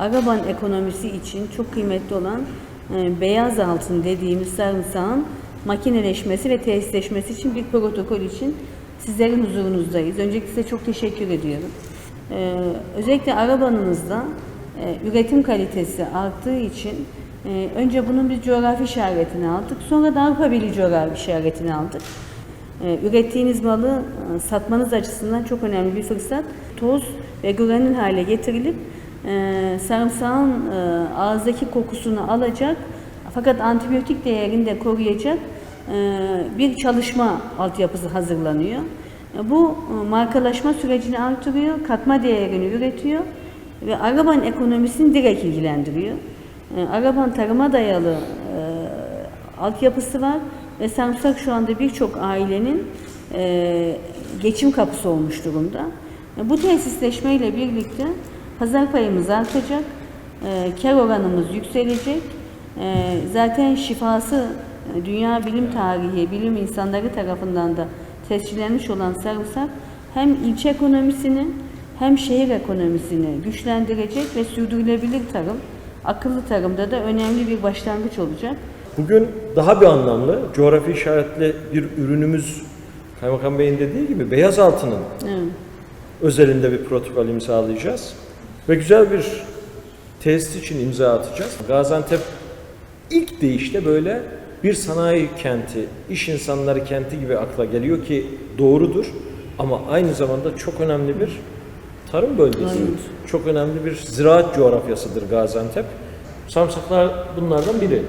Araban ekonomisi için çok kıymetli olan e, beyaz altın dediğimiz sarımsağın makineleşmesi ve tesisleşmesi için bir protokol için sizlerin huzurunuzdayız. Öncelikle size çok teşekkür ediyorum. E, özellikle arabanınızda e, üretim kalitesi arttığı için e, önce bunun bir coğrafi işaretini aldık. Sonra da Avrupa Birliği coğrafi işaretini aldık. E, Ürettiğiniz malı e, satmanız açısından çok önemli bir fırsat. Toz ve granül hale getirilip e, sarımsağın e, ağızdaki kokusunu alacak fakat antibiyotik değerini de koruyacak e, bir çalışma altyapısı hazırlanıyor. E, Bu markalaşma sürecini artırıyor, katma değerini üretiyor ve araban ekonomisini direkt ilgilendiriyor. E, Araban tarıma dayalı e, altyapısı var ve sarımsak şu anda birçok ailenin geçim kapısı olmuş durumda. E, bu tesisleşmeyle birlikte pazar payımız artacak, e, kar oranımız yükselecek. E, zaten şifası e, dünya bilim tarihi, bilim insanları tarafından da tescillenmiş olan sarımsak hem ilçe ekonomisini hem şehir ekonomisini güçlendirecek ve sürdürülebilir tarım, akıllı tarımda da önemli bir başlangıç olacak. Bugün daha bir anlamlı, coğrafi işaretli bir ürünümüz Kaymakam Bey'in dediği gibi beyaz altının Evet. özelinde bir protokol imzalayacağız. Ve güzel bir tesis için imza atacağız. Gaziantep ilk deyişte böyle bir sanayi kenti, iş insanları kenti gibi akla geliyor ki doğrudur. Ama aynı zamanda çok önemli bir tarım bölgesi. Evet. Çok önemli bir ziraat coğrafyasıdır Gaziantep. Samsaklar bunlardan biri.